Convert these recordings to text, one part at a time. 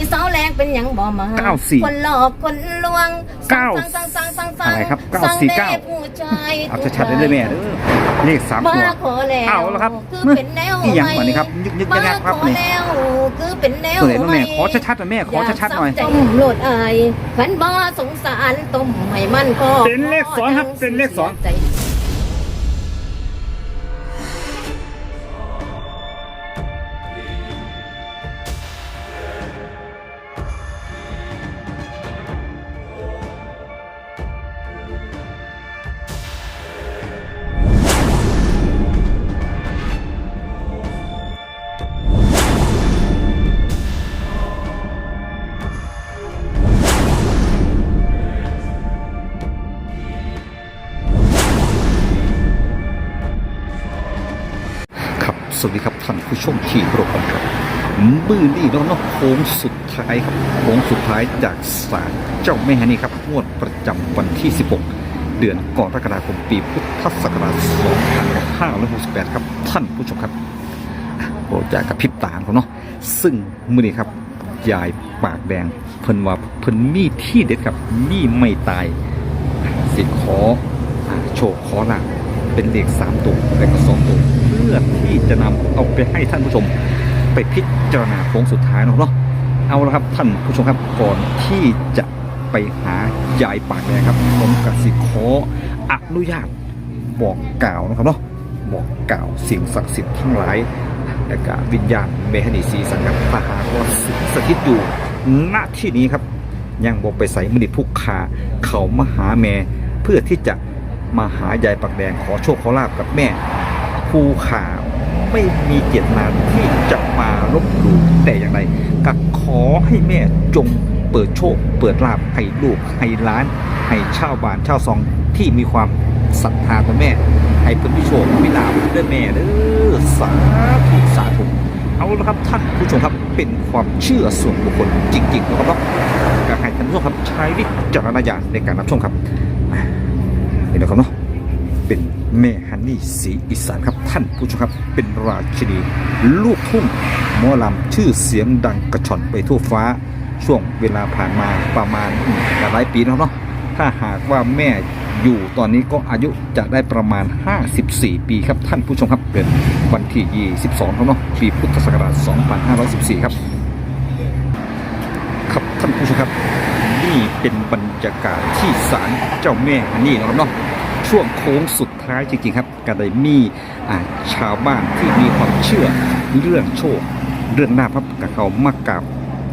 อีสาวแรงเป็นหยังบ่มาเก้าสี่คนหลอกคนลวงเก้าสั่งสั่งสั่งสั่งอะไรครับเก้าสั่งสี่เก้าแน่ผู้ชายเอาชัดๆได้เลยแม่เด้อเลขสามมาตัว ขอแล้วเอาแล้วครับคือเป็นแนวอีหยังก่อนนี่ครับยึกยึกยักยักครับมาขอนี่แล้วคือเป็นแนวตัวไหนบ้างแม่ใหขอชัดๆหน่อยแม่ขอชัดๆหน่อยต้มโหลดอายขันบ่สงสารต้มให้มันก็เป็นเลขสองครับเป็นเลขสอง ใจ สวัสดีครับท่านผู้ชมที่เคารพครับมือนี่น้องนกโค้งสุดท้ายครับโค้งสุดท้ายจากศาลเจ้าแม่นนี่ครับงวดประจำวันที่ 16 เดือนกรกฎาคมปีพุทธศักราช2568 ครับท่านผู้ชมครับโปรดจากกระพริบตาเขาเนาะซึ่งมือนี้ครับยายปากแดงเพิ่นว่าเพิ่นมีที่เด็ดครับมีไม่ตายสิขออ่าโชคขอลาภเป็นเลขสามตัวและก็สองตัว พื่อที่จะนำเอาไปให้ท่านผู้ชมไปพิจารณาโค้งสุดท้ายเนาะเนาะเอาละครับท่านผู้ชมครับก่อนที่จะไปหายายปากแดงครับผมกสิขออนุญาตบอกกล่าวนะครับเนาะบอกกล่าวสิ่งศักดิ์สิทธิ์ทั้งหลายและก็วิญญาณเมหนีสีสังกัดตาหากว่าสิงสถิตอยู่ณที่นี้ครับยังบอกไปใส่มนิทุกขาเขามาหาแม่เพื่อที่จะมาหายายปากแดงขอโชคขอลาบกับแม่ ภูขาไม่มีเจตนาที่จะมาลบหลู่แต่อย่างไรก็ขอให้แม่จงเปิดโชค เปิดลาบให้ลูกให้หล้าน ให้ชาวบ้านชาวซองที่มีความศรัทธาต่อแม่ ให้เพิ่นพิโชคพิลาบเด้อแม่เด้อสาธุสาธุเอาละครับท่านผู้ชมครับเป็นความเชื่อส่วนบุคคลจริงๆนะครับการให้ท่านผู้ชมครับใช้วิจารณญาณในการรับชมครับอ่าเห็นไหมครับเนาะ เป็นแม่ฮันนี่สีอีสานครับท่านผู้ชมครับ เป็นราชินีลูกทุ่งหมอลำชื่อเสียงดังกระชอนไปทั่วฟ้า ช่วงเวลาผ่านมาประมาณหลายปีแล้วเนาะถ้าหากว่าแม่อยู่ตอนนี้ก็อายุจะได้ประมาณ 54 ปีครับท่านผู้ชมครับเป็นวันที่ 22ครับเนาะปีพุทธศักราช 2514 ครับ ครับท่านผู้ชมครับ นี่เป็นบรรยากาศที่ศาลเจ้าแม่ฮันนี่นะครับเนาะ ช่วงโค้งสุดท้ายจริงๆครับก็ได้มีชาวบ้านที่มีความเชื่อเรื่องโชค เรื่องหน้าพระกับเขามากราบ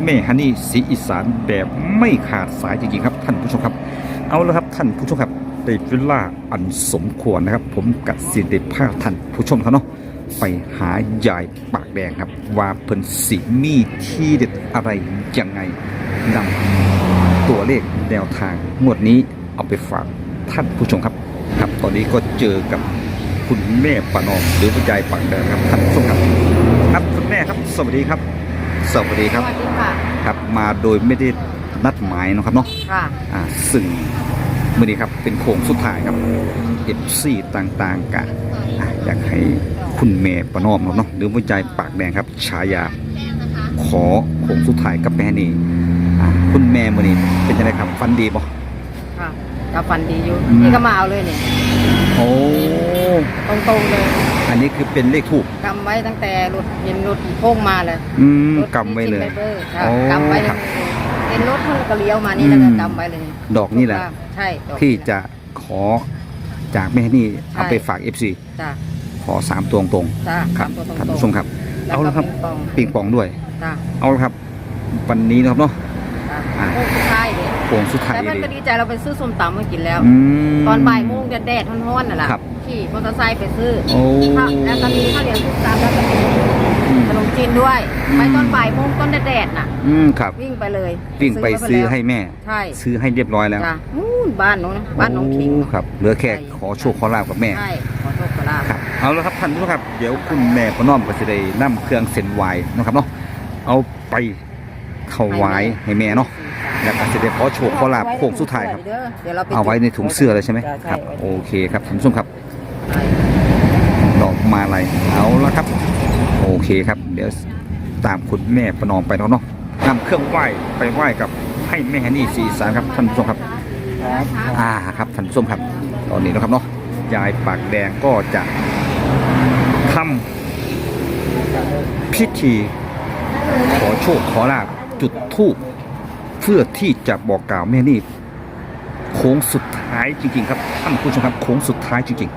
แม่ฮันนี่สีอีสานแบบไม่ขาดสายจริงๆครับ ท่านผู้ชมครับ เอาละครับท่านผู้ชมครับในเวลาอันสมควรนะครับ ผมกับสิเดพาท่านผู้ชมเขาเนาะไปหายายปากแดงครับ ว่าเพิ่นสิมีที่เด็ดอะไรยังไงนำตัวเลขแนวทางงวดนี้เอาไปฝากท่านผู้ชมครับ ครับ ตอนนี้ก็เจอกับคุณแม่ปานอมหรือคุณยายปากแดงครับท่านผู้ชมครับ ครับคุณแม่ครับ สวัสดีครับ สวัสดีครับ สวัสดีค่ะ ครับมาโดยไม่ได้นัดหมายเนาะครับเนาะค่ะ อ่าซึ่งมื่อนี้ครับเป็นโค้งสุดท้ายครับเอฟซีต่างๆกันอะอยากให้คุณแม่ประนอมครับเนาะหรือว่าใจปากแดงครับฉายาขอโค้งสุดท้ายกับแม่นี่อ่าคุณแม่มื่อนี้เป็นยังไงครับฟันดีบ่ค่ะ ก็ฟันดีอยู่อืม นี่ก็มาเอาเลยเนี่ยโอ้ตรงๆเลยอันนี้คือเป็นเลขถูกกำไว้ตั้งแต่รถเห็นรถโค้งมาเลยอืมรถกำไว้เลย ที่ชิมบอร์ค่ะโอ้กำไว้เลครัยบเห็นรถมันก็เลี้ยวมานี่แล้วก็อืม กำไว้เลยดอกนี่แหละ ใช่ดอกที่นี่แหลจะขอจากแม่นี่เอาไปใช่ฝาก FC จ้ะขอสามตัวตรงจ้ะๆครับตามตัวตรงๆท่านผู้ชมครับแล้วเอาก็ละครับ ปิงปองปิงปองด้วย จ้ะเอาละครับ วันนี้นะครับเนาะจ้ะอ่าโค้งสุดท้ายเลย โค้งสุดท้ายแต่มันเลก็ยดีใจเราไปซื้อส้มตำมากินแล้วอืมตอนบ่ายโมงแดดๆร้อนๆน่ะล่ะครับขี่มอเตอร์ไซค์ไปซื้อโอ้ข้าวแล้วก็มีข้าวเหนียวทุกตามแล้วก็มีอืมขนมจีนด้วยอืมไปตอนบ่ายโมงต้นแดดๆน่ะ อืมครับ วิ่งไปเลยวิ่งไปซื้อให้แม่ ใช่ ซื้อให้เรียบร้อยแล้วจ้ะนู่นบ้านน้องนะบ้านน้องคิงโครับ เหลือแค่ขอโชคขอลาบกับแม่ใช่ขอโทษขอลาบครับเอาละครับท่านผู้ชมครับ เดี๋ยวคุณแม่ประนอมก็จะได้นำเครื่องเส้นไหวนะครับเนาะเอาไปถวายให้แม่เนาะ แล้วก็จะได้ขอโชคขอลาบโค้งสุดท้ายครับเดี๋ยวเราไปเอาไว้ในถุงเสื้อเลยใช่ไหมจ้ะครับใช่โอเคครับท่านผู้ชมครับ ดอกมาลัยเอาละครับ โอเคครับ เดี๋ยวตามคุณแม่ประนอมไปแล้วเนาะนำเครื่องไหว้ไปไหว้กับให้แม่ฮันนี่สีสารครับท่านผู้ชมครับ อ่าครับท่านผู้ชมครับ ตอนนี้นะครับเนาะยายปากแดงก็จะทำพิธีขอโชคขอลาบจุดธูป เพื่อที่จะบอกกล่าวแม่นี่โค้งสุดท้ายจริง ๆ ครับท่านผู้ชมครับโค้งสุดท้ายจริง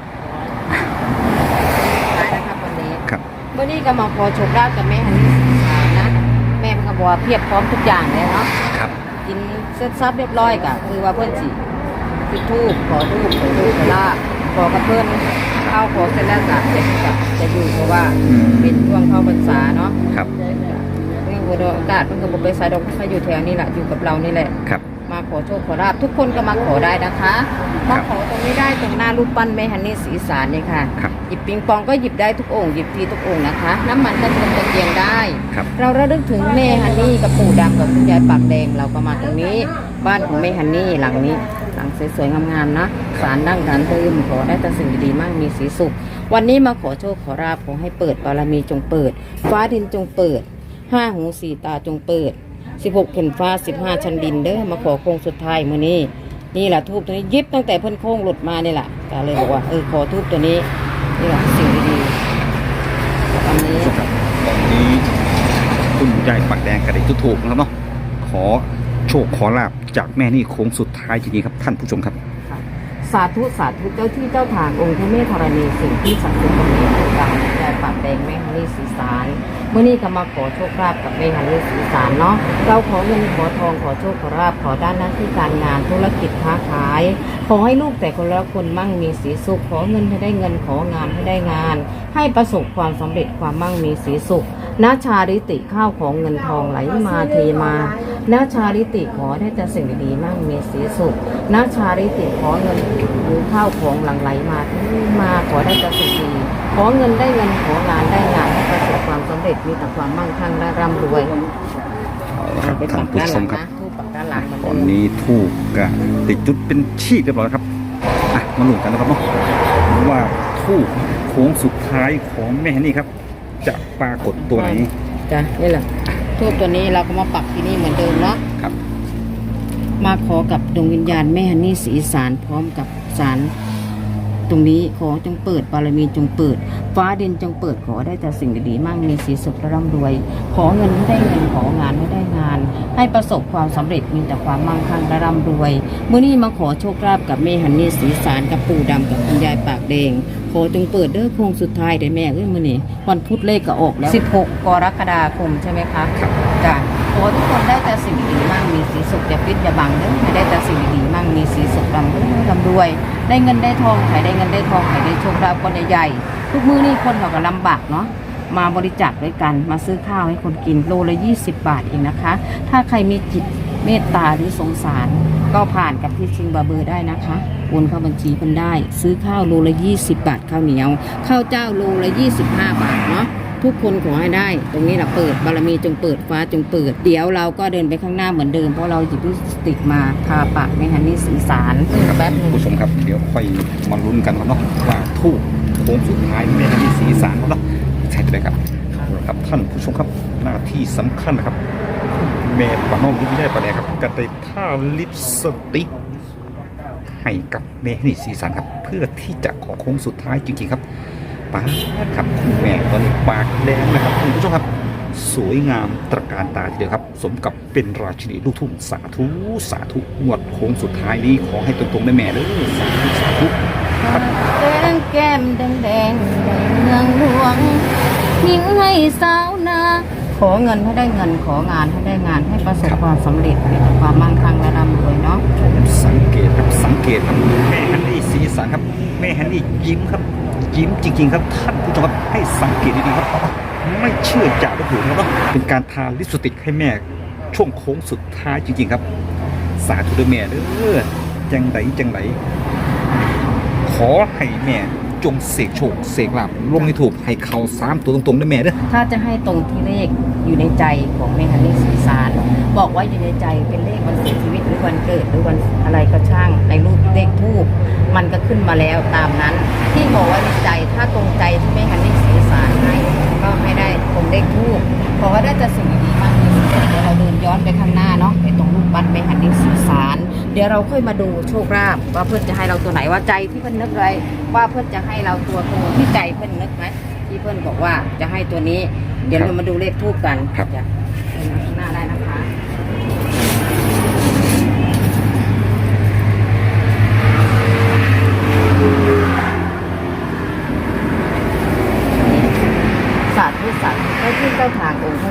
ได้นะครับวันนี้ๆครับ วันนี้ก็มาขอโชคลาภกับแม่ฮันนี่สีสารนะแม่เพิ่นก็บอกว่าเพียบพร้อมทุกอย่างเลยเนาะครับ กินเสร็จสับเรียบร้อยก็คือว่าเพื่อนสิจุดทูบขอทูบขอทูบขอลาบขอกับเพื่อนเข้าขอเสร็จแล้วก็จะจะจะอยู่เพราะว่าอืม เป็นช่วงเข้าพรรษาเนาะครับเรื่อง บนอากาศมันก็บ่ไปสายดอกเขาอยู่แถวนี้แหละอยู่กับเรานี่แหละ ครับ มาขอโชคขอลาบทุกคนก็มาขอได้นะคะมาขอตรงนี้ได้ตรงหน้ารูปปั้นแม่ฮันนี่สีสารเนี่ยค่ะ ครับ หยิบปิงปองก็หยิบได้ทุกองค์หยิบทีทุกองค์นะคะ น้ำมันกระเทียมตะเกียงได้ ครับ เราระลึกถึงแม่ฮันนี่กับปู่ดำกับคุณยายปากแดงเราก็มาตรงนี้ บ้านของแม่ฮันนี่หลังนี้หลังสวยๆงามๆนะสารดั้งดันเติมขอได้แต่สิ่งดีๆมากมีสีสุข วันนี้มาขอโชคขอราบขอให้เปิดบารมีจงเปิด ฟ้าดินจงเปิด ห้าหูสี่ตาจงเปิดสิบหกแผ่นฟ้าสิบห้าชั้นดินเด้อมาขอโค้งสุดท้ายมื้อนี้ นี่แหละทูบตัวนี้ยิบตั้งแต่เพิ่นโค้งหลุดมานี่แหละก็เลยบอกว่าเออขอทูบตัวนี้นี่แหละสิ่งดีๆวันนี้ครับตอนนี้คุณยายปากแดงกระดิกจุดถูกนะครับเนาะขอโชคขอลาบจากแม่นี่โค้งสุดท้ายจริงๆครับ ท่านผู้ชมครับสาธุสาธุเจ้าที่เจ้าทางองค์พระเมธรณีสิ่งที่ศักดิ์สิทธิ์ตรงนี้ถูกกลางยายปากแดงแม่ฮันนี่สีสาร เมื่อนี้ก็มาขอโชคลาภกับแม่ฮันนี่สีสารเนาะเราขอเงินขอทองขอโชคขอลาภขอด้านหน้าที่การงานธุรกิจค้าขาย ขอให้ลูกแต่คนละคนมั่งมีสีสุข ขอเงินให้ได้เงินของานให้ได้งาน ให้ประสบความสำเร็จความมั่งมีสีสุขนาชาริติข้าวของเงินทองไหลมาเทมา นาชาริติขอได้แต่สิ่งดีๆมั่งมีสีสุขนาชาริติขอเงินหรือข้าวของหลั่งไหลมาที่มาขอได้แต่สิ่งดีขอเงินได้เงินของานได้งานให้ประสบความสำเร็จมีแต่ความมั่งคั่งและร่ำรวยเอาละครับไปท่านปักผู้ด้านชหลัมงครับนะทูปปักด้านหลังเหมือนตเดิอนมนี้ทูกกะติดจุดเป็นชีพเรียบร้อยแล้วครับอะมาลุ้นกันนะครับเนาะว่าทูกโค้งสุดท้ายของแม่นี่ครับ จะปรากฏตัวไหนจ้ะนี่แหละ ทูบตัวนี้เราก็มาปักที่นี่เหมือนเดิมเนาะครับ มาขอกับดวงวิญญาณแม่ฮันนี่สีสารพร้อมกับสารตรงนี้ขอจงเปิดบารมีจงเปิด ฟ้าดินจงเปิดขอได้แต่สิ่งดีๆมั่งมีสีสุขและร่ำรวย ขอเงินให้ได้เงินของานให้ได้งาน ให้ประสบความสำเร็จมีแต่ความมั่งคั่งและร่ำรวยเมื่อนี้มาขอโชคลาภกับแม่ฮันนี่สีสารกับปู่ดำกับคุณยายปากแดง ขอจงเปิดเด้อโค้งสุดท้ายได้แม่เอ้ยมื่อนี้วันพุธเลขก็ออกแล้ว 16 กรกฎาคมใช่ไหมคะครับจ้ะขอทุกคนได้แต่สิ่งดีๆมั่งมีสีสุขอย่าปิดอย่าบังเด้อให้ได้แต่สิ่งดีๆมั่งมีสีสุขร่ำรวยร่ำรวย ได้เงินได้ทองขายได้เงินได้ทองขายได้โชคลาภคนใหญ่ๆทุกมื้อนี่คนเขาก็ลำบากเนาะมาบริจาคด้วยกันมาซื้อข้าวให้คนกินโลละ 20 บาทเองนะคะ ถ้าใครมีจิต เมตตาหรือสงสาร ก็ผ่านกับที่ชิงบาเบอร์ได้นะคะโอนเข้าบัญชีเพิ่นได้ ซื้อข้าวโลละ 20 บาทข้าวเหนียว ข้าวเจ้าโลละ 25 บาทเนาะทุกคนขอให้ได้ ตรงนี้เราเปิดบารมีจงเปิดฟ้าจงเปิด เดี๋ยวเราก็เดินไปข้างหน้าเหมือนเดิมเพราะเราหยิบลิปสติกมาทาปากในฮันนี่สีสารครับแป๊บนึงผู้ชมครับเดี๋ยวค่อยมาลุ้นกันครับเนาะว่าทูกโค้งสุดท้ายแม่ฮันนี่สีสารเนาะใช่เลยครับเอาละครับท่านผู้ชมครับหน้าที่สำคัญนะครับ แม่ปาน้องที่ได้ปะแดงครับกระติท่าลิปสติกให้กับแม่นี่สีสันครับ เพื่อที่จะขอโค้งสุดท้ายจริงๆครับป้าครับคุณแม่ตอนนี้ปากแดงนะครับคุณผู้ชมครับ สวยงามตระการตาทีเดียวครับ สมกับเป็นราชินีลูกทุ่งสาธุสาธุงวดโค้งสุดท้ายนี้ขอให้ตรงๆได้แม่เด้อสาธุสาธุครับแดงแก้มแดงแดงเมืองหลวงยิงให้สาวนา ขอเงินให้ได้เงินของานให้ได้งานให้ประสบความสำเร็จมีแต่ความมั่งคั่งและร่ำรวยเนาะสังเกตครับสังเกตครับแม่ฮันนี่สีสันครับ แม่ฮันนี่ยิ้มครับยิ้มจริงๆครับท่านผู้ชมครับให้สังเกตดีๆครับ ไม่เชื่อจากลบหลู่นะครับเป็นการทาลิปสติกให้แม่ช่วงโค้งสุดท้ายจริงๆครับ สาธุเด้อแม่เด้อจังไดจังไดขอให้แม่ จงเสกโชคเสกหลาบลงในถูกให้เขาสามตัวตรงๆเด้แม่เด้อถ้าจะให้ตรงที่เลขอยู่ในใจของแม่ฮันนี่สีสารบอกว่าอยู่ในใจเป็นเลขวันเสียชีวิตหรือวันเกิดหรือวันอะไรก็ช่าง ในรูปเลขทูบมันก็ขึ้นมาแล้วตามนั้น ที่บอกว่าในใจถ้าตรงใจที่แม่ฮันนี่สีสารให้ก็ให้ได้ตรงเลขทูบขอให้ได้แต่สิ่งดีๆมากที่สุดเดี๋ยวเราเดินย้อนไปข้างหน้าเนาะไปตรงรูปปั้นแม่ฮันนี่สีสาร เดี๋ยวเราค่อยมาดูโชคลาภว่าเพื่อนจะให้เราตัวไหนว่าใจที่เพื่อนนึกไว้ว่าเพื่อนจะให้เราตัวตัวที่ใจเพื่อนนึกไหมที่เพื่อนบอกว่าจะให้ตัวนี้ เดี๋ยวเรามาดูเลขทูบกันครับจะเดินมาข้างหน้าได้นะคะ สาธุสาธุเจ้าที่เจ้า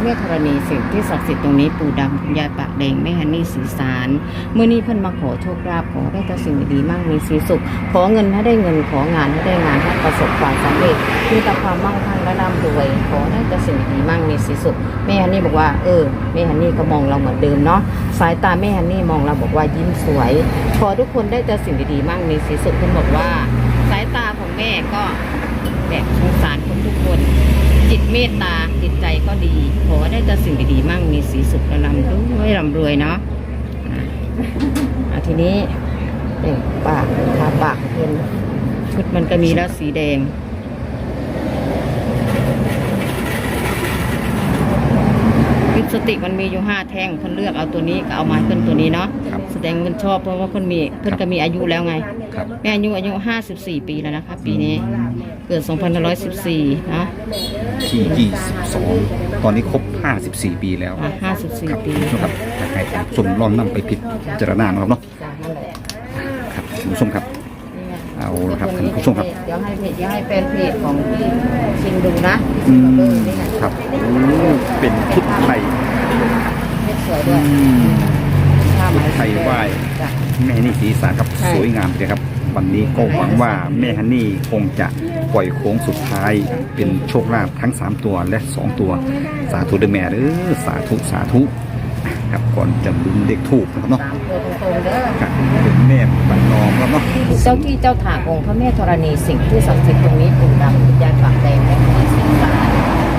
ทางองค์พระเมธรณีสิ่งที่ศักดิ์สิทธิ์ตรงนี้ปู่ดำคุณยายปากแดงแม่ฮันนี่สีสารเมื่อนี้เพิ่นมาขอโชคลาภขอได้แต่สิ่งดีมั่งมีสีสุข ขอเงินให้ได้เงินของานให้ได้งานให้ประสบความสำเร็จมีแต่ความมั่งคั่งและร่ำรวยขอได้แต่สิ่งดีมั่งมีสีสุขแม่ฮันนี่บอกว่าเออแม่ฮันนี่ก็มองเราเหมือนเดิมเนาะสายตาแม่ฮันนี่มองเราบอกว่ายิ้มสวย ขอทุกคนได้แต่สิ่งดีๆมั่งมีสีสุขเพิ่นบอกว่า สายตาของแม่ก็แบบสงสารคนทุกคน จิตเมตตา จิตใจก็ดี ขอได้แต่สิ่งดีๆมั่งมีสีสุขและร่ำรวยรำรวยเนาะอะทีนี้เอ่งปากทาปากเป็นชุดมันก็มีแล้วสีแดง ลิปสติกมันมีอยู่ห้าแท่งเพิ่นเลือกเอาตัวนี้ก็เอามาให้เพิ่นตัวนี้เนาะครับแสดงเพิ่นชอบเพราะว่าเพิ่นมีเพิ่นก็มีอายุแล้วไง ครับ แม่อายุอายุ54 ปีแล้วนะคะปีนี้เกิด2514นะที่ 22 ตอนนี้ครบ 54 ปีแล้ว อะ54 ปีนะครับอยากให้ท่านผู้ชมลองนำไปพิจารณานะครับเนาะ จ้ะนั่นแหละ ครับคุณผู้ชมครับ เอาละครับท่านผู้ชมครับ เดี๋ยวให้เพจเดี๋ยวให้แฟนเพจของพี่ชินดูนะอืเอมอนี่ไงครับโอ้เป็นชุดไทยเพจสวยอืด้วยมผ้าไหมไทยไหว้จ้ะ แม่ฮันนี่สีสารครับใช่ สวยงามเลยครับ วันนี้ก็หวังว่าแม่ฮันนี่คงจะปล่อยโค้งสุดท้าย เป็นโชคลาภทั้ง 3 ตัวและ 2 ตัว สาธุเด้อแม่เด้อสาธุสาธุ ครับก่อนจะลุ้นเด็กถูกนะครับเนาะสามตัวตรงๆเด้อครับเป็นแม่ปันนอมครับเนาะเจ้าที่เจ้าทางองค์พระแม่ธรณีสิ่งที่ศักดิ์สิทธิ์ตรงนี้ปู่ดำคุณยายปากแดงและคุณสิงสาร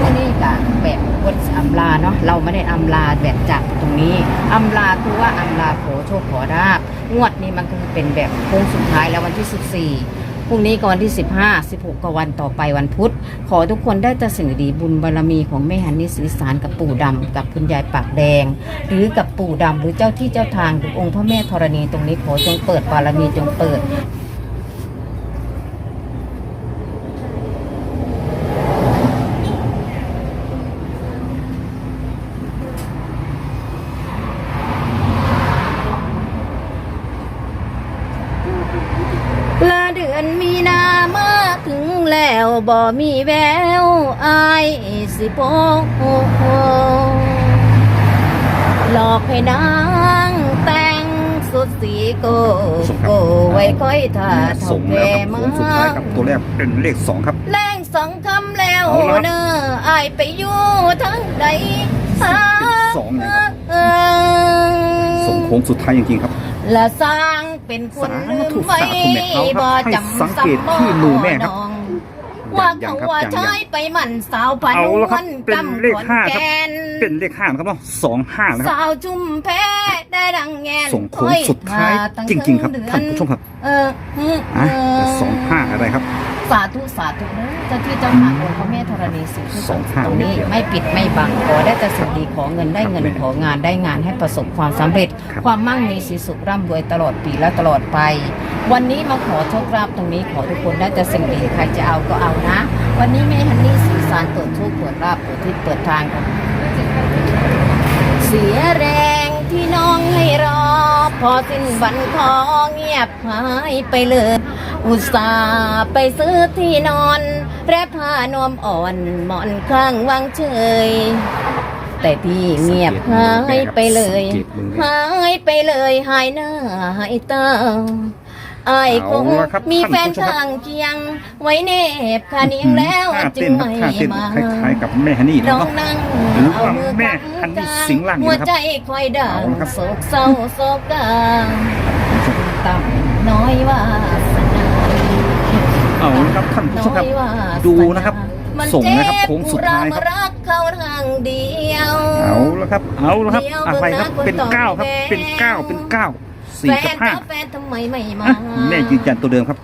วันนี้ก็แบบวดอำลาเนาะเราไม่ได้อำลาแบบจากตรงนี้อำลาคือว่าอำลาขอโชคขอราบงวดนี้มันคือเป็นแบบโค้งสุดท้ายแล้ววันที่ 14 พรุ่งนี้ก็วันที่ 15 16ก็วันต่อไปวันพุธ ขอทุกคนได้แต่สิ่งดีบุญบารมีของแม่ฮันนิสีสารกับปู่ดำกับคุณยายปากแดง หรือกับปู่ดำหรือเจ้าที่เจ้าทางหรือองค์พระแม่ธรณีตรงนี้ขอจงเปิดบารมีจงเปิด ลาเดือนมีนามาถึงแล้ว บ่มีแววอายสิโปหลอกให้นางแต่งสุดสีโกโกไว้ค่อยท่าเท่าส่งแกแล้วครับมาโค้งสุดท้ายครับตัวแรกเป็นเลข2ครับ แรงสองคำแล้วเอาละครับเนออายไปอยู่ทั้งใดหาเป็นสองนะครับเออส่งโค้งสุดท้ายจริงๆครับและสร้างเป็นคนสาธุลืมไว้สาธุแม่เขาครับบ่ให้จำสังเกตที่มือแม่ครับน้อง ว่ายังเขาครับว่ายังใช้ไปหมันสาวพเอานละครัวบลเป็นกำเลขขอนห้าครับแก่นเป็นเลขห้านะครับเนาะสองห้านะครับสาวจุ่มแพ้ได้ดังแงนส่งโค้งสุดท้ายมาตั้จริง ๆ ครับเดือนท่านผู้ชมครับเออเออเออะอแต่สองห้าอะไรครับ สาธุสาธุเด้อเจ้าที่เจ้าทางองค์พระแม่ธรณีสิ่งที่สองห้าตรงนี้เม็ดเดียวไม่ปิดไม่บังขอได้แต่สิ่งดีขอเงินได้เงินครับแม่ของานได้งานให้ประสบความสำเร็จครับความมั่งมีสีสุขร่ำรวยตลอดปีและตลอดไป วันนี้มาขอโชคลาภตรงนี้ขอทุกคนได้แต่สิ่งดีใครจะเอาก็เอานะ วันนี้แม่ฮันนี่สีสารเปิดโชคเปิดลาภเปิดทิศเปิดทางครับเสียแรง ที่น้องให้รอ พอสิ้นวันขอเงียบหายไปเลย อุตส่าห์ไปซื้อที่นอน และผ้านวมอ่อนหมอนข้างวางเฉย แต่ที่เงียบหายไปเลยสังเกตมือแม่หายไปเลยหายหน้าหายตา อายคงเอาละครับมีแฟนท่านผู้ชมครับ ข้างเคียง ไว้เนบคาเนียงแล้วท่าจึเต้งนครับไม่ท่าเต้นมาคล้ายๆกับแม่ฮันนี่ลนะองเนาะนั่งหรือว่าเอามือแม่กำฮันนี่กลางสิงห์ล่างอยู่หัวนะครับใจคอยดังเอาละครับ โศกเศร้าโศกกางต่ำน้อยว่าสนา เอาละครับท่านผู้ชมครับน้อยว่าดูนะครับมันส่งนะครับเจ็บโค้งสุดท้ายครับอุรมรักเขาทางเดียว เอาละครับ เอาละครับเดี๋ยวอะไรครับเบิ่งนะเป็นคนต่อเก้าครับแถวเป็นเก้าเป็นเก้า สี่แฟกับนห้าเจ้าแฟนทำไมไม่มาอะแม่ยืนยันตัวเดิมครับ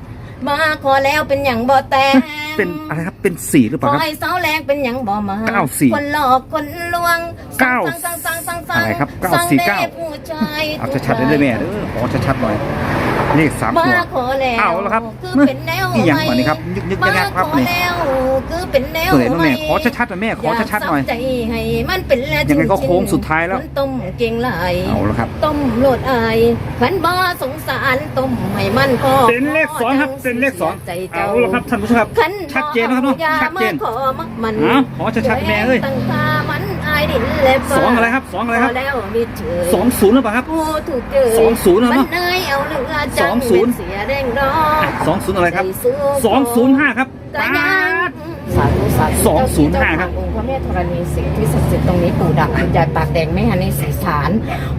มาขอแล้วเป็นอย่างบ่แต่เป็นอะไรครับเป็นสี่หรือเปขล่าอครับ ให้เสาแรงเป็นอย่างบ่มาเก้าสี่คนหลอกคนลวงเก้าสั่งสั่งสั่งสั่งสั่งอะไรครับสั่ง949ได้ผู้ชายเอาชัดๆเลยเลยแม่เด้อขอชัดๆหน่อย เลขสามมาตัวขอแล้วเอาแล้วครับคือเป็นแนวนี่อย่างก่อนนี่ครับยึกยึกยักยักครับมาขอนี่แล้วคือเป็นแนวตัวไหนน้องแม่ใหขอชัดๆหน่อยแม่ขอชัดๆหน่อยากซ้ำใจให้มันเป็นแล้วยังไงก็โค้งสุดท้ายแล้วคนต้มเก่งหลายเอาแล้วครับต้มโลดอายขันบ่สงสารต้มให้มันก็เป็นเลขสองครับเป็นเลขสองใจเอาเจ้าแล้วครับท่านผู้ชมครับขันชัดเจนนะครับเนาะอย่าชัดเจนมาขอมักมันเอาขอชัดๆแม่เอ้ยตั้งตามันอายดินและฟ้าสองอะไรครับสองอะไรครับพแล้วมิเฉยสองศูนย์หรือเปล่าครับผู้ถูกเจอสองศูนย์เหรอมัเนาะนเนยเอาเรือจัสองศูนย์เสียแดงดอกสองศูนย์อะไรครับใจสู้สองศูนย์ห้าครับแต่ป๊ายังดสาธุสาธุสองศูนย์ห้าครับเจ้ทงองค์พระแม่ธรณีสิ่งที่ศักดิ์สิทธิ์ตรงนี้ปู่ดักคุณยายปากแดงแม่ฮันนี่สีสาร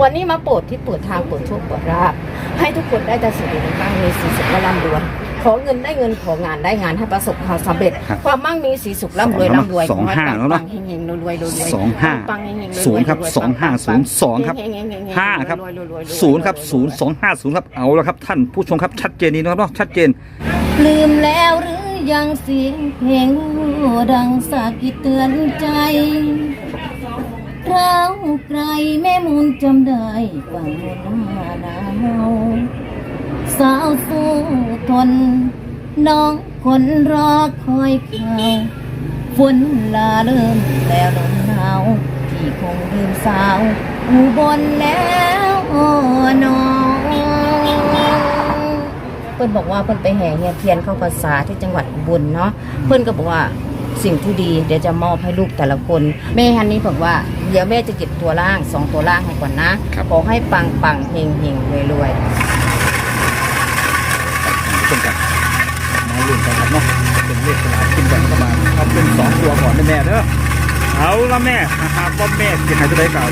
วันนี้มาโปรดที่เปิดทางเปิดโชคเปิดราบให้ทุกคนได้แต่สิ่งดีๆบ้างมีสีสุขและร่ำรวย ขอเงินได้เงินของานได้งานให้ประสบความสำเร็จ ครับความมั่งมีสีสุขร่ำรวยสองร่ำรวยสองห้าขแล้วให้เนอะ ปังๆเฮงๆรวยๆรวยๆสองห้าปังๆเฮงๆรวยๆศูนย์ครับวๆสองห้าปังๆศูนย์สองครับเฮงๆเฮงๆห้าครับวๆวๆๆศูนย์ครับศูนย์สองห้าศูนย์ครับเอาแล้วครับท่านผู้ชมครับชัดเจนนี้นะครับเนาะชัดเจน ลืมแล้วหรือยังเสียงเพลงดังสากิเตือนใจ เราไกลแม่มูลจำได้ฟังมนต์มาดาว สาวสู้ทน น้องคนรอคอยเขาฝนลาเริ่มแล้วลมหนาวที่คงลืมสาวอุบนแล้วน้องเพิ่อนบอกว่าเพิ่อนไปแห่เฮียเทียนเข้าพรรษาที่จังหวัดอุบลเนาะเพิ่อนก็บอกว่าสิ่งที่ดีเดี๋ยวจะมอบให้ลูกแต่ละคน แม่ฮันนี่บอกว่าเดี๋ยวแม่จะเก็บตัวล่างสองตัวล่างให้ก่อนนะขอให้ปังปังเฮงเฮงรวยรวย ชมกัน มาลุ้นกันครับเนาะเป็นเลขสลากกินแบ่งรัฐบาลเอาเป็นสองตัวก่อนแม่เด้อเอาละแม่หากว่าแม่จะหายตัวใดเก่า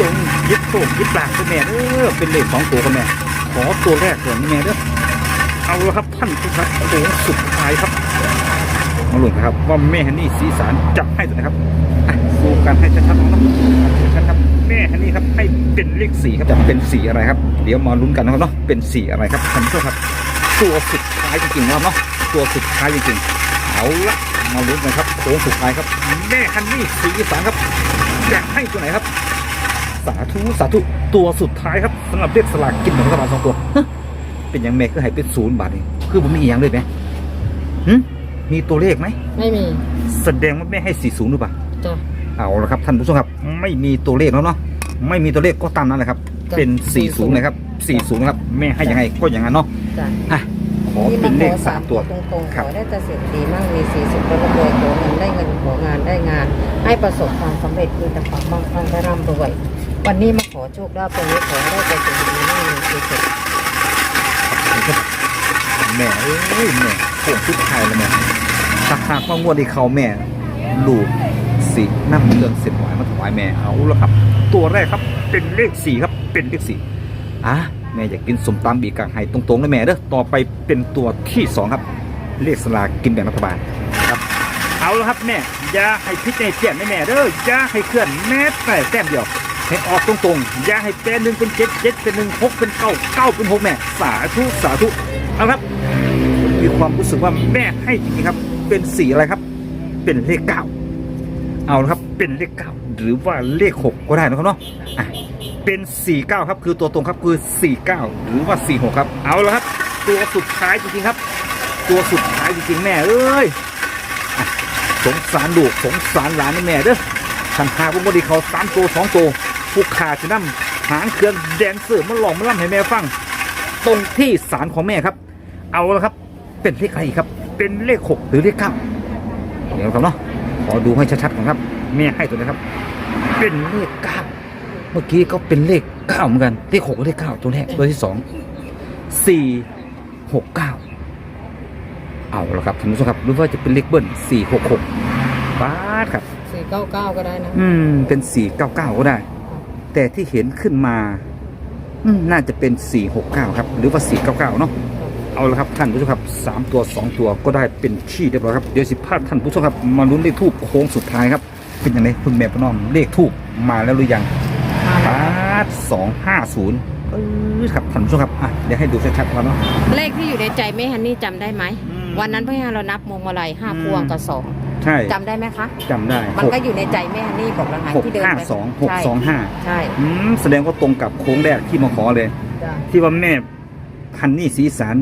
จงยึดโชคยึดปากตัวแม่เด้อเป็นเลขสองตัวกันแม่ขอตัวแรกก่อนนะแม่เด้อเอาละครับท่านผู้ชมโค้งสุดท้ายครับ มาลุ้นกันครับ ว่าแม่ฮันนี่สีสารจับให้ตัวไหนครับดูกันให้ชัดๆนะครับชัดครับ แม่ฮันนี่ครับให้เป็นเลขสีครับจะเป็นสีอะไรครับ เดี๋ยวมาลุ้นกันนะครับเนาะเป็นสีอะไรครับท่านผู้ชมครับ ตัวสุดท้ายจริงๆนะครับเนาะตัวสุดท้ายจริงๆเอาละมาลุ้นกันครับโค้งสุดท้ายครับแม่ฮันนี่สีสารครับจะให้ตัวไหนครับ สาธุสาธุตัวสุดท้ายครับสำหรับเลขสลากกินแบ่งรัฐบาลสองตัวฮะเป็นอย่างแม่ก็ให้เป็นศูนย์บาทเองคือผมมีอีกอย่างด้วยไหมหึมีตัวเลขไหมๆไม่มี แสดงว่าแม่ให้สี่ศูนย์หรือเปล่าจ้ะเอาละครับท่านผู้ชมครับ ไม่มีตัวเลขแล้วเนาะไม่มีตัวเลขก็ตามนั้นแหละครับจ้ะเป็นสี่ศูนย์นะครับสี่ศูนย์นะครับแม่ให้ยังไงก็อย่างนั้นเนาะ จ้ะอะขอเป็นเลขสามตัวตรงๆครัขบอได้แต่สิ่งดีมั่งมีสีสุขและร่ำรวยขอเงินได้เงินของานได้งาน ให้ประสบความสำเร็จมีแต่ความมั่งคั่งและร่ำรวย วันนี้มาขอโชคลาภตรงนี้ขอให้ได้แต่สิ่งดีมั่งมีสีสุขแม่เอ้ยแม่โค้งสุดท้ายแล้วแม่ถ้าหากว่างวดที่เขาแม่ลูกสีน้ำเรื่องเสร็จหวายมาถวายแม่เอาละครับ ตัวแรกครับเป็นเลขสี่ครับเป็นเลขสี่อะ แม่อยากกินสมตำบีกางไห้ตรงๆนะแม่เด้อต่อไปเป็นตัวที่สองครับเลขสลากกินแบ่งรัฐบาลครับเอาละครับแม่อย่าให้พิจารณาเปลี่ยนแม่เด้ออย่าให้เคลื่อนแม้แต่แต้มเดียวให้ออกตรงๆ อย่าให้แปดหนึ่งเป็นเจ็ดเจ็ดเป็นหนึ่งหกเป็นเก้าเก้าเป็นหกแม่ สาธุสาธุเอาครับ มีความรู้สึกว่าแม่ให้จริงๆครับ เป็นสีอะไรครับ เป็นเลขเก้าเอาละครับ เป็นเลขเก้า หรือว่าเลขหกก็ได้นะครับเนาะอะเป็นสี่เก้าครับ คือตัวตรงครับคือสี่เก้าหรือว่าสี่หกครับ เอาละครับ ตัวสุดท้ายจริงๆครับ ตัวสุดท้ายจริงๆแม่เอ้ยสงสารลูกสงสารหลานนี่แม่เด้อขันหาพวกบดีเขาสามตัวสองตัวผู้ขาจะนำหางเครื่องแดนเซอร์มาหลอกมาล่ำให้แม่ฟัง ตรงที่ศาลของแม่ครับ เอาละครับ เป็นเลขอะไรครับ เป็นเลขหกหรือเลขเก้าเดี๋ยวครับเนาะขอดูให้ชัดๆก่อนครับ แม่ให้ตัวนี้ครับ เป็นเลขเก้าเมื่อกี้ก็เป็นเลขเก้าเหมือนกันเลขหกกับเลขเก้าตัวแรกตัวที่สองสี่หกเก้าเอาละครับท่านผู้ชมครับหรือว่าจะเป็นเลขเบิ้ลสี่หกหกบาทครับสี่เก้าเก้าก็ได้นะ อืม เป็นสี่เก้าเก้าก็ได้ แต่ที่เห็นขึ้นมา อืมน่าจะเป็นสี่หกเก้าครับ หรือว่าสี่เก้าเก้าเนาะเอาละครับท่านผู้ชมครับสามตัวสองตัวก็ได้เป็นที่เรียบร้อยครับเดี๋ยวสิพาท่านผู้ชมครับมาลุ้นเลขทูบโค้งสุดท้ายครับ เป็นยังไงคุณแม่ประนอมเลขทูบมาแล้วหรือยังบาทสองห้าศูนย์ครับท่านผู้ชมครับอะเดี๋ยวให้ดูชัดๆก่อนเนาะเลขที่อยู่ในใจแม่ฮันนี่จำได้ไหมอืมวันนั้นพ่อฮาเรานับมงมาลัยห้าอืมพวงกับสองใช่จำได้ไหมคะจำได้มันหกก็อยู่ในใจแม่ฮันนี่บอกแล้วไงหกที่เดินห้าไปสองหกใช่สองห้าใช่อืมแสดงว่าตรงกับโค้งแรกที่มาขอเลยจ้ะที่ว่าแม่พันนี่สีสาร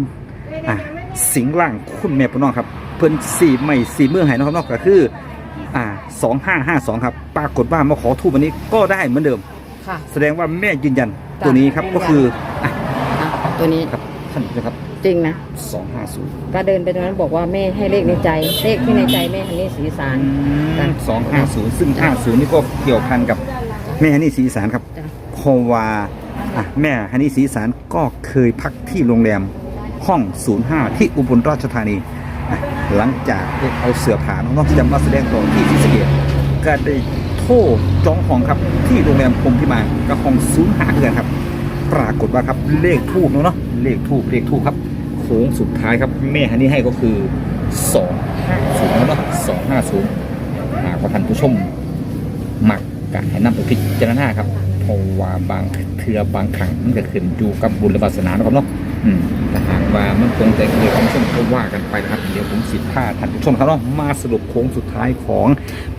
อะสิงห์ล่างคุณแม่พี่น้องครับ เพิ่นสี่ไม่สี่เมื่อไหร่นะครับนอกก็คือ อ่าสองห้าห้าสองครับ ปรากฏว่ามาขอทูบวันนี้ก็ได้เหมือนเดิม ค่ะ แสดงว่าแม่ยืนยันจ้ะตัวนี้ครับยืนยัน ก็คืออะอะตัวนี้ครับท่านผู้ชมครับจริงนะสองห้าศูนย์ก็เดินไปตรงนั้นบอกว่าแม่ให้เลขในใจ เลขที่ในใจแม่ฮันนี่สีสารจ้ะสองห้าศูนย์ซึ่งห้าศูนย์นี่ก็เกี่ยวพันกับแม่ฮันนี่สีสารครับ จ้ะเพราะว่าอะแม่ฮันนี่สีสารก็เคยพักที่โรงแรมห้อง 05 ที่อุบลราชธานีอะ หลังจากได้เอาเสือผ่าน้องๆที่จะมาแสดงต่อที่ศรีสะเกษก็ได้โทรจองห้องครับที่โรงแรมพรมพิมานกับห้อง05เดือนครับ ปรากฏว่าครับเลขทูบเนาะเลขทูบเลขทูบครับโค้งสุดท้ายครับแม่ฮันนี่ให้ก็คือ250เนาะ250หากว่าท่านผู้ชมหมักกะให้นำไปพิจารณาครับเพราะว่าบางเทือบางครั้งมันก็ขึ้นอยู่กับบุญและวาสนานะครับเนาะ อืมแต่หากว่ามันตรงแต่คือท่านผู้ชมก็ว่ากันไปนะครับเดี๋ยวผมสิพาท่านผู้ชมครับเนาะมาสรุปโค้งสุดท้ายของ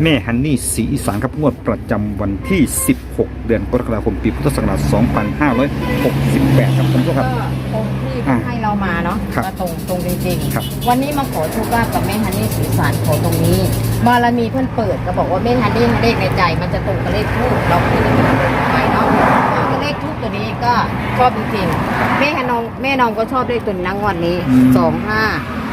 แม่ฮันนี่สีอีสานครับงวดประจำวันที่ 16 เดือนกรกฎาคมปีพุทธศักราช 2568 ครับท่านผู้ชมครับก็ตรงที่อะให้เรามาเนาะครับก็ตรงตรงจริงครับๆวันนี้มาขอโชคลาภกับแม่ฮันนี่สีสารขอตรงนี้บารมีเพื่อนเปิดก็บอกว่าแม่ฮันนี่ให้เลขในใจ มันจะตรงกับเลขทูบเราไม่ได้ทำไปเนาะก็เล ขทูบตัวนี้ก็ชอบจริงๆแม่ฮันนองแม่น้องก็ชอบเลขตัวนี้นะงวดนี้อืมสองห้า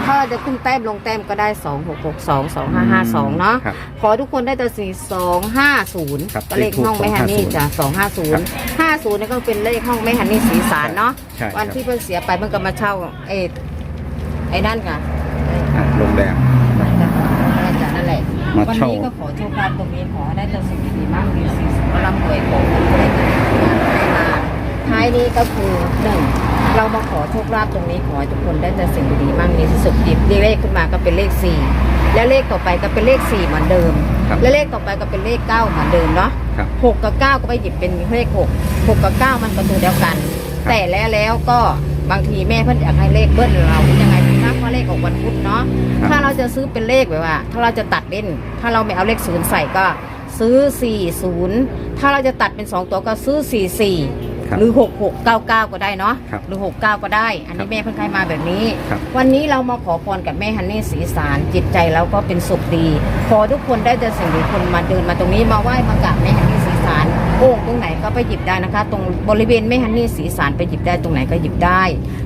ถ้าเราจะขึ้นแต้มลงแต้มก็ได้สองหกหกสองสองห้าห้าสองเนาะครับขอทุกคนได้แต่สี่สองห้าศูนย์ครับก็เลขห้องแม่ฮันนี่จ้ะสองห้าศูนย์ห้าศูนย์นี่ก็เป็นเลขห้องแม่ฮันนี่สีสารเนาะใช่วันครับที่เพิ่นเสียไปเพิ่นก็มาเช่าไอ้ไอ้นั่นค่ะ อะโรงแรมนั่นจ้ะนั่นแหละ มาวันเช่า นี้ก็ขอโชคลาภตรงนี้ขอให้ได้แต่สิ่งดีๆมากมีสิ่งสุขร่ำรวยของได้เงินมาท้าย นี้ก็คือหนึ่งเรามาขอโชคลาภตรงนี้ขอให้ทุกคนได้แต่สิ่งดีๆมากมีสุขดิบเลขขึ้นมาก็เป็นเลขสี่แล้วเลขต่อไปก็เป็นเลขสี่เหมือนเดิม ครับและเลขต่อไปก็เป็นเลขเก้าเหมือนเดิมเนาะครับหกกับเก้าก็ไปหยิบเป็นเลขหกหกกับเก้ามันประตูเดียวกัน ครับแต่แล้วแล้วก็บางทีแม่เพิ่นอยากให้เลขเบิ้ลเรายังไงดีนะเพราะเลขของวันพุธเนาะครับ ถ้าเราจะซื้อเป็นเลขแบบว่า ถ้าเราจะตัดเล่น ถ้าเราไม่เอาเลขศูนย์ใส่ก็ซื้อ 40 ถ้าเราจะตัดเป็น 2 ตัวก็ซื้อ 44 ครับหรือ 6699 ก็ได้เนาะครับหรือ 69 ก็ได้ อันครันี้บแม่เพิ่งให้มาแบบนี้ ครับ วันนี้เรามาขอพรกับแม่ฮันนี่สีสารจิตใจเราก็เป็นสุขดี ขอทุกคนได้แต่สิ่งดีคนมาเดินมาตรงนี้มาไหว้มากราบแม่ฮันนี่สีสาร โอ่งตรงไหนก็ไปหยิบได้นะคะ ตรงบริเวณแม่ฮันนี่สีสารไปหยิบได้ตรงไหนก็หยิบได้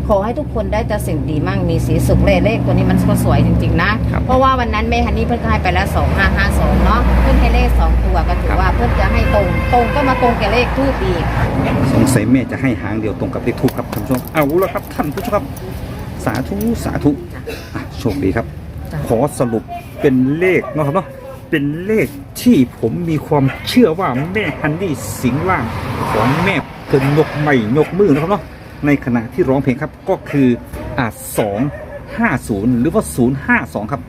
ขอให้ทุกคนได้แต่สิ่งดีมั่งมีสีสุขเลขเลขตัวนี้มันก็สวยจริงๆนะครับเพราะว่าวันนั้นแม่ฮันนี่เพิ่นก็ให้ไปแล้ว2552เนาะเพิ่นให้เลข2ตัวก็ถืครัอบว่าเพิ่นจะให้ตรงตรงก็มาตรงกับเลขทูบอีกสงสัยแม่จะให้หางเดียวตรงกับเลขทูบครับท่านผู้ชมเอาละครับท่านผู้ชมครับสาธุสาธุอะโชคดีครับจ้ะขอสรุปเป็นเลขเนาะครับเนาะ เป็นเลขที่ผมมีความเชื่อว่าแม่ฮันนี่สิงห์ล่างของแม่เพิ่นยกไม่ยกมือนะครับเนาะในขณะที่ร้องเพลงครับก็คืออ่าสองห้าศูนย์หรือว่าศูนย์ห้าสองครับ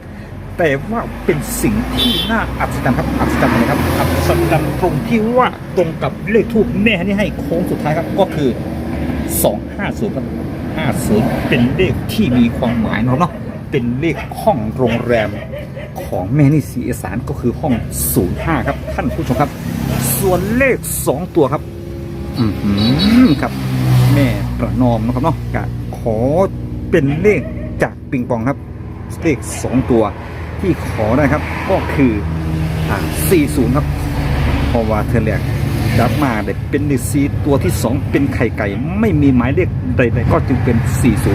แต่ว่าเป็นสิ่งที่น่าอัศจรรย์ครับอัศจรรย์เลยครับอัศจรรย์ตรงที่ว่าตรงกับเลขทูบแม่ฮันนี่ให้โค้งสุดท้ายครับก็คือ250ครับ50เป็นเลขที่มีความหมายเนาะเนาะเป็นเลขห้องโรงแรม ของแม่นี่สีอีสานก็คือห้อง 05 ครับ ท่านผู้ชมครับ ส่วนเลข 2 ตัวครับ อือหือครับ แม่ประนอมนะครับเนาะกะขอเป็นเลขจากปิงปองครับ เลข 2 ตัวที่ขอได้ครับ ก็คืออ่า40 ครับเพราะว่าเธอแรกจับมาได้เป็นเลขสีตัวที่ 2 เป็นไข่ไก่ ไม่มีหมายเลขใดๆก็จึงเป็น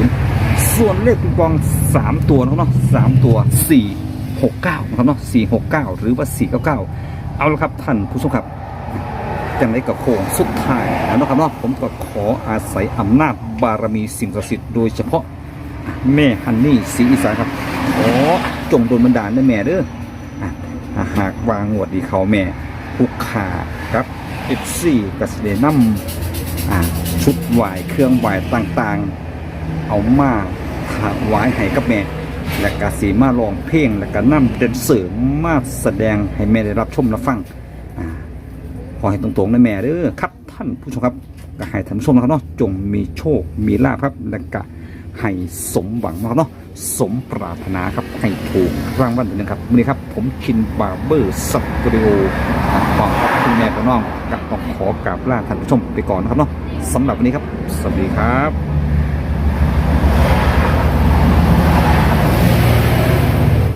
40 ส่วนเลขปิงปอง 3 ตัวนะครับเนาะ3ตัว 69นะครับเนาะ469 หรือว่า 499 เอาละครับท่านผู้ชมครับจังไรกับโค้งสุดท้ายแล้วนะครับเนาะผมก็ขออาศัยอำนาจบารมีสิ่งศักดิ์สิทธิ์โดยเฉพาะแม่ฮันนี่สีอีสานครับขอจงโดนบันดาลได้แม่เด้ออหากวางงวดดีเขาแม่ผู้ขาครับเอฟซีกัสเดนัมชุดไหวายเครื่องไหวายต่างๆ เอามาถวายให้กับแม่ และกาสีมาลองเพลงและก็นํเดนเสริมมาแสดงให้แม่ได้รับชมรับฟังอขอให้ตรงๆนะแม่เด้อครับท่านผู้ชมครับก็ให้ท่านผู้ชมนะครับเนาะจงมีโชคมีลาภครับและก็ให้สมหวังนะครับเนาะสมปรารถนาครับให้ถูกรางวัลหนึ่งครับวันนี้ครับ ผมชินบาร์เบอร์สตูดิโอขอบคุณแม่กับน้องกับขอกราบลาท่านผู้ชมไปก่อนนะครับเนาะสำหรับวันนี้ครับ สวัสดีครับ